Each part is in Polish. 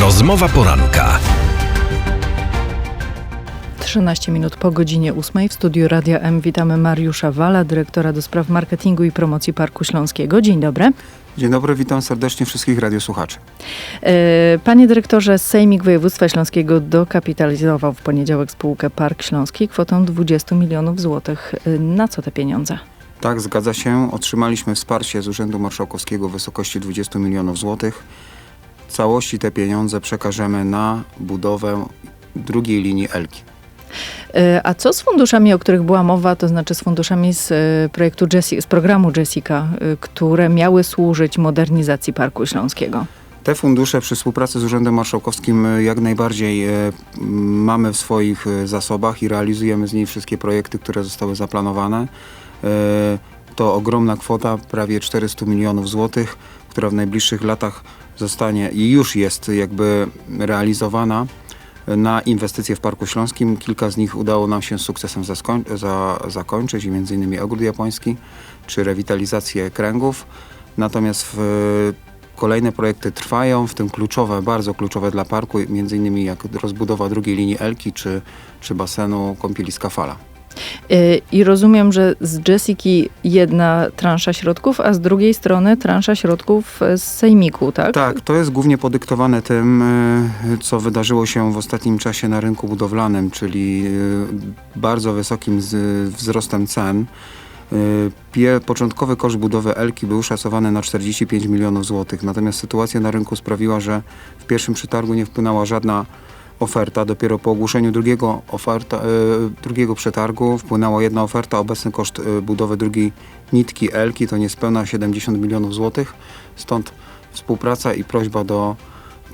Rozmowa poranka. 13 minut po godzinie 8 w studiu Radia M witamy Mariusza Wala, dyrektora do spraw marketingu i promocji Parku Śląskiego. Dzień dobry. Dzień dobry, witam serdecznie wszystkich radiosłuchaczy. E, Panie dyrektorze, Sejmik Województwa Śląskiego dokapitalizował w poniedziałek spółkę Park Śląski kwotą 20 milionów złotych. E, Na co te pieniądze? Tak, zgadza się. Otrzymaliśmy wsparcie z Urzędu Marszałkowskiego w wysokości 20 milionów złotych. W całości te pieniądze przekażemy na budowę drugiej linii Elki. E, A co z funduszami, o których była mowa, to znaczy z funduszami z e, projektu Jessi, z programu Jessica, e, które miały służyć modernizacji Parku Śląskiego? Te fundusze przy współpracy z Urzędem Marszałkowskim jak najbardziej mamy w swoich zasobach i realizujemy z niej wszystkie projekty, które zostały zaplanowane. To ogromna kwota, prawie 400 milionów złotych, która w najbliższych latach zostanie i już jest jakby realizowana na inwestycje w Parku Śląskim. Kilka z nich udało nam się z sukcesem za, zakończyć, innymi ogród japoński czy rewitalizację kręgów. Natomiast w, kolejne projekty trwają, w tym kluczowe, bardzo kluczowe dla parku, innymi jak rozbudowa drugiej linii Elki czy, czy basenu kąpieliska Fala. Y, I rozumiem, że z Jessiki jedna transza środków, a z drugiej strony transza środków z Sejmiku, tak? Tak, to jest głównie podyktowane tym, y, co wydarzyło się w ostatnim czasie na rynku budowlanym, czyli y, bardzo wysokim wzrostem cen. Początkowy koszt budowy Elki był szacowany na 45 milionów złotych, natomiast sytuacja na rynku sprawiła, że w pierwszym przetargu nie wpłynęła żadna oferta. Dopiero po ogłoszeniu drugiego, oferta, y, drugiego przetargu wpłynęła jedna oferta. Obecny koszt y, budowy drugiej nitki Elki to niespełna 70 milionów złotych. Stąd współpraca i prośba do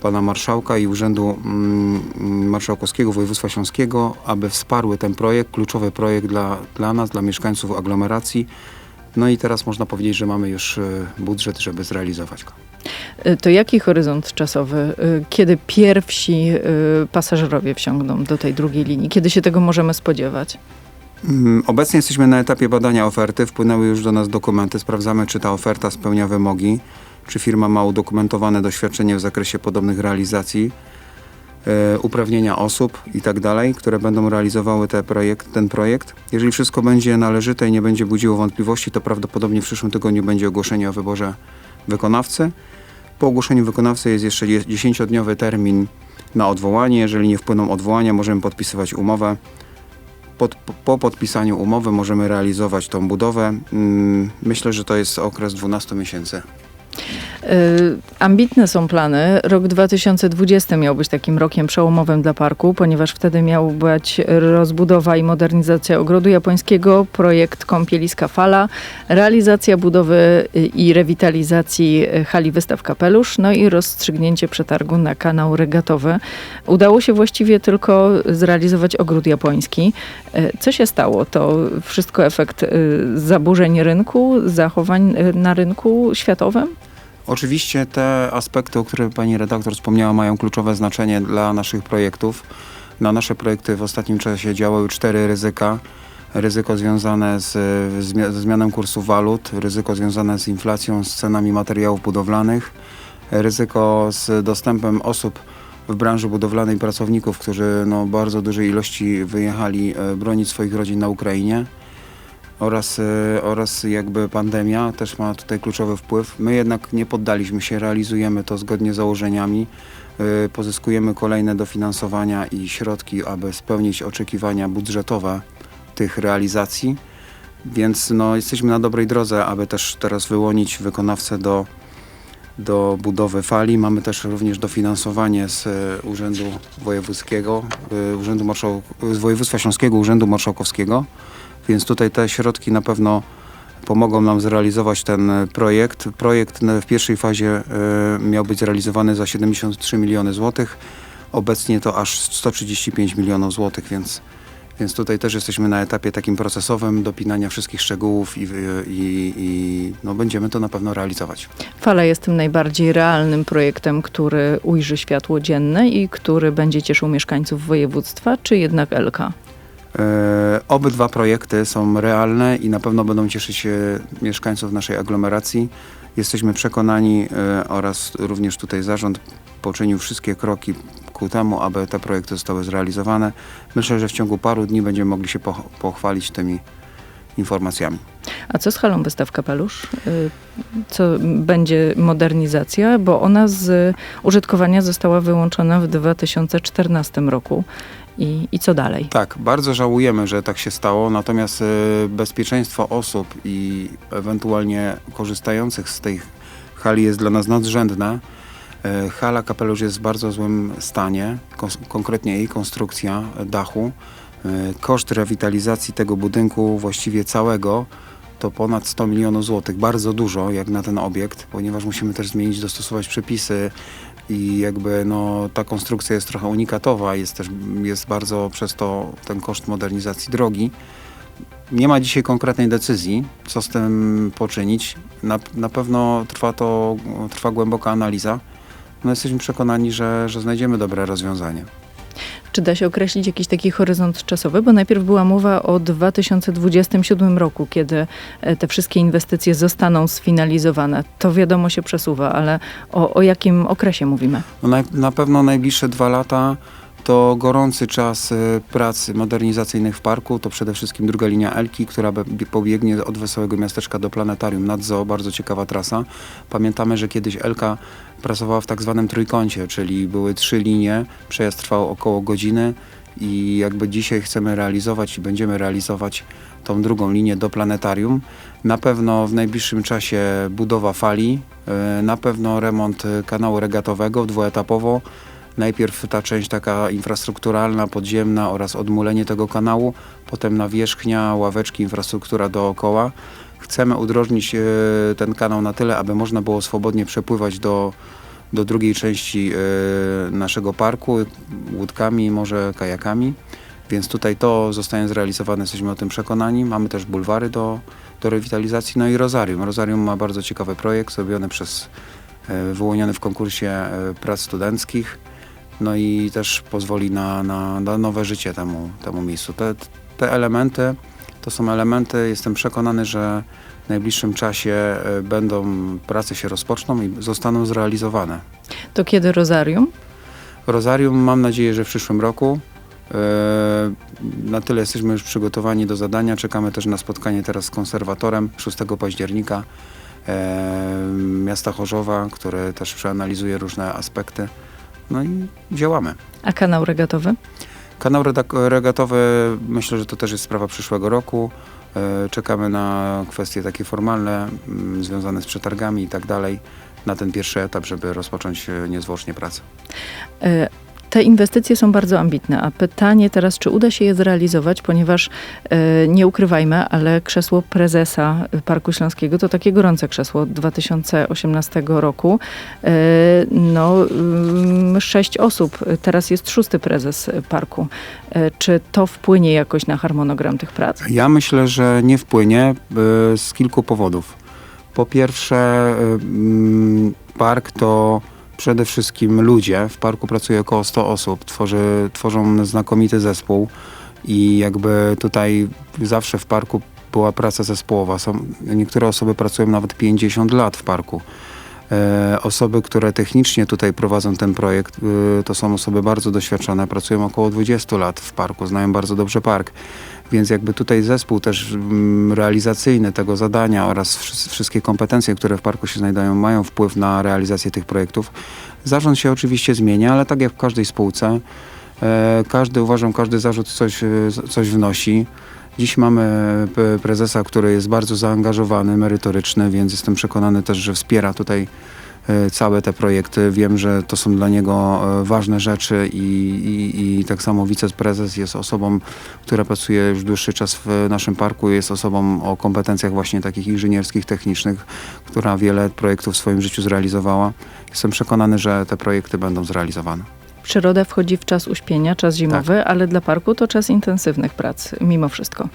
pana marszałka i Urzędu mm, mm, Marszałkowskiego Województwa Śląskiego, aby wsparły ten projekt, kluczowy projekt dla, dla nas, dla mieszkańców aglomeracji. No i teraz można powiedzieć, że mamy już y, budżet, żeby zrealizować go. Y, To jaki horyzont czasowy, y, kiedy pierwsi pasażerowie wsiągną do tej drugiej linii? Kiedy się tego możemy spodziewać? Mm, Obecnie jesteśmy na etapie badania oferty. Wpłynęły już do nas dokumenty. Sprawdzamy, czy ta oferta spełnia wymogi, czy firma ma udokumentowane doświadczenie w zakresie podobnych realizacji, e, uprawnienia osób i tak dalej, które będą realizowały te projekt, ten projekt. Jeżeli wszystko będzie należyte i nie będzie budziło wątpliwości, to prawdopodobnie w przyszłym tygodniu będzie ogłoszenie o wyborze wykonawcy. Po ogłoszeniu wykonawcy jest jeszcze 10-dniowy termin na odwołanie. Jeżeli nie wpłyną odwołania, możemy podpisywać umowę pod, po podpisaniu umowy możemy realizować tą budowę. Mm, Myślę, że to jest okres 12 miesięcy. Y, Ambitne są plany. Rok 2020 miał być takim rokiem przełomowym dla parku, ponieważ wtedy miał być rozbudowa i modernizacja ogrodu japońskiego, projekt kąpieliska Fala, realizacja budowy y, i rewitalizacji y, hali wystaw Kapelusz, no i rozstrzygnięcie przetargu na kanał regatowy. Udało się właściwie tylko zrealizować ogród japoński. Co się stało? To wszystko efekt zaburzeń rynku, zachowań na rynku światowym? Oczywiście te aspekty, o których pani redaktor wspomniała, mają kluczowe znaczenie dla naszych projektów. Na nasze projekty w ostatnim czasie działały cztery ryzyka. Ryzyko związane z, ze zmianą kursu walut, ryzyko związane z inflacją, z cenami materiałów budowlanych, ryzyko z dostępem osób w branży budowlanej, pracowników, którzy no, bardzo dużej ilości wyjechali e, bronić swoich rodzin na Ukrainie oraz, e, oraz jakby pandemia też ma tutaj kluczowy wpływ. My jednak nie poddaliśmy się, realizujemy to zgodnie z założeniami, e, pozyskujemy kolejne dofinansowania i środki, aby spełnić oczekiwania budżetowe tych realizacji. Więc no, jesteśmy na dobrej drodze, aby też teraz wyłonić wykonawcę do, do budowy fali. Mamy też również dofinansowanie z e, Urzędu Wojewódzkiego, Urzędu Marszał, z Województwa Śląskiego, Urzędu Marszałkowskiego. Więc tutaj te środki na pewno pomogą nam zrealizować ten e, projekt. Projekt e, w pierwszej fazie e, miał być zrealizowany za 73 miliony złotych. Obecnie to aż 135 milionów złotych, więc, więc tutaj też jesteśmy na etapie takim procesowym dopinania wszystkich szczegółów i, i, i no będziemy to na pewno realizować. Fala jest tym najbardziej realnym projektem, który ujrzy światło dzienne i który będzie cieszył mieszkańców województwa, czy jednak Elka? E, Obydwa projekty są realne i na pewno będą cieszyć e, mieszkańców naszej aglomeracji. Jesteśmy przekonani e, oraz również tutaj zarząd poczynił wszystkie kroki ku temu, aby te projekty zostały zrealizowane. Myślę, że w ciągu paru dni będziemy mogli się poch- pochwalić tymi informacjami. A co z halą wystaw kapelusz? Y, Co będzie modernizacja, bo ona z użytkowania została wyłączona w 2014 roku. I, i co dalej? Tak, bardzo żałujemy, że tak się stało, natomiast e, bezpieczeństwo osób i ewentualnie korzystających z tej hali jest dla nas nadrzędne. E, Hala kapelusz jest w bardzo złym stanie, konkretnie jej konstrukcja dachu. E, Koszt rewitalizacji tego budynku właściwie całego to ponad 100 milionów złotych, bardzo dużo jak na ten obiekt, ponieważ musimy też zmienić, dostosować przepisy i jakby no, ta konstrukcja jest trochę unikatowa, jest też jest bardzo przez to ten koszt modernizacji drogi. Nie ma dzisiaj konkretnej decyzji, co z tym poczynić. Na, na pewno trwa to, trwa głęboka analiza. No jesteśmy przekonani, że, że znajdziemy dobre rozwiązanie. Czy da się określić jakiś taki horyzont czasowy? Bo najpierw była mowa o 2027 roku, kiedy e, te wszystkie inwestycje zostaną sfinalizowane. To wiadomo się przesuwa, ale o, o jakim okresie mówimy? No na, na pewno najbliższe dwa lata to gorący czas y, prac modernizacyjnych w parku. To przede wszystkim druga linia Elki, która pobiegnie od Wesołego Miasteczka do Planetarium nad Zoo. Bardzo ciekawa trasa. Pamiętamy, że kiedyś Elka pracowała w tak zwanym trójkącie, czyli były trzy linie, przejazd trwał około godziny i jakby dzisiaj chcemy realizować i będziemy realizować tą drugą linię do planetarium. Na pewno w najbliższym czasie budowa fali, y, na pewno remont y, kanału regatowego dwuetapowo. Najpierw ta część taka infrastrukturalna, podziemna oraz odmulenie tego kanału, potem nawierzchnia, ławeczki, infrastruktura dookoła. Chcemy udrożnić e, ten kanał na tyle, aby można było swobodnie przepływać do, do drugiej części e, naszego parku łódkami, może kajakami. Więc tutaj to zostanie zrealizowane, jesteśmy o tym przekonani. Mamy też bulwary do, do rewitalizacji, no i Rozarium. Rozarium ma bardzo ciekawy projekt zrobiony przez e, wyłoniony w konkursie prac studenckich. No i też pozwoli na, na, na nowe życie temu, temu miejscu. Te, te elementy to są elementy, jestem przekonany, że w najbliższym czasie e, będą, prace się rozpoczną i zostaną zrealizowane. To kiedy Rozarium? Rozarium mam nadzieję, że w przyszłym roku. E, Na tyle jesteśmy już przygotowani do zadania. Czekamy też na spotkanie teraz z konserwatorem 6 października e, miasta Chorzowa, który też przeanalizuje różne aspekty. No i działamy. A kanał regatowy? Kanał regatowy myślę, że to też jest sprawa przyszłego roku. E, Czekamy na kwestie takie formalne, mm, związane z przetargami i tak dalej, na ten pierwszy etap, żeby rozpocząć e, niezwłocznie pracę. Te inwestycje są bardzo ambitne, a pytanie teraz, czy uda się je zrealizować, ponieważ e, nie ukrywajmy, ale krzesło prezesa Parku Śląskiego to takie gorące krzesło od 2018 roku. E, No, ym, sześć osób, teraz jest szósty prezes parku. E, Czy to wpłynie jakoś na harmonogram tych prac? Ja myślę, że nie wpłynie z kilku powodów. Po pierwsze, mm, park to przede wszystkim ludzie. W parku pracuje około 100 osób, tworzy, tworzą znakomity zespół i jakby tutaj zawsze w parku była praca zespołowa. Są, niektóre osoby pracują nawet 50 lat w parku. E, Osoby, które technicznie tutaj prowadzą ten projekt, e, to są osoby bardzo doświadczone, pracują około 20 lat w parku, znają bardzo dobrze park. Więc jakby tutaj zespół też mm, realizacyjny tego zadania oraz wszy- wszystkie kompetencje, które w parku się znajdują, mają wpływ na realizację tych projektów. Zarząd się oczywiście zmienia, ale tak jak w każdej spółce, e, każdy, uważam, każdy zarzut coś, e, coś wnosi. Dziś mamy prezesa, który jest bardzo zaangażowany, merytoryczny, więc jestem przekonany też, że wspiera tutaj całe te projekty. Wiem, że to są dla niego e, ważne rzeczy i, i, i tak samo wiceprezes jest osobą, która pracuje już dłuższy czas w naszym parku, jest osobą o kompetencjach właśnie takich inżynierskich, technicznych, która wiele projektów w swoim życiu zrealizowała. Jestem przekonany, że te projekty będą zrealizowane. Przyroda wchodzi w czas uśpienia, czas zimowy, ale dla parku to czas intensywnych prac, mimo wszystko.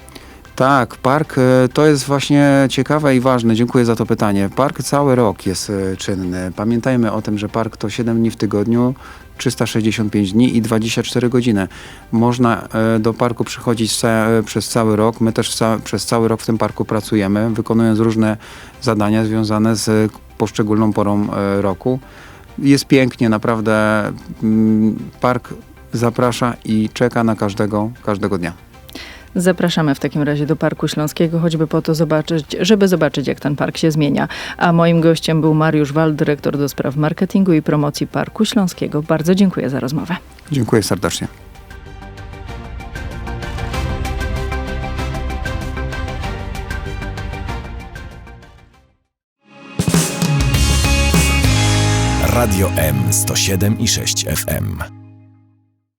Tak, park e, to jest właśnie ciekawe i ważne. Dziękuję za to pytanie. Park cały rok jest e, czynny. Pamiętajmy o tym, że park to 7 dni w tygodniu, 365 dni i 24 godziny. Można e, do parku przychodzić przez cały rok. My też przez cały rok w tym parku pracujemy, wykonując różne zadania związane z poszczególną porą roku. Jest pięknie, naprawdę. mm, Park zaprasza i czeka na każdego, każdego dnia. Zapraszamy w takim razie do Parku Śląskiego, choćby po to zobaczyć, żeby zobaczyć, jak ten park się zmienia. A moim gościem był Mariusz Wal, dyrektor do spraw marketingu i promocji Parku Śląskiego. Bardzo dziękuję za rozmowę. Dziękuję serdecznie. Radio M 107 i 6 FM.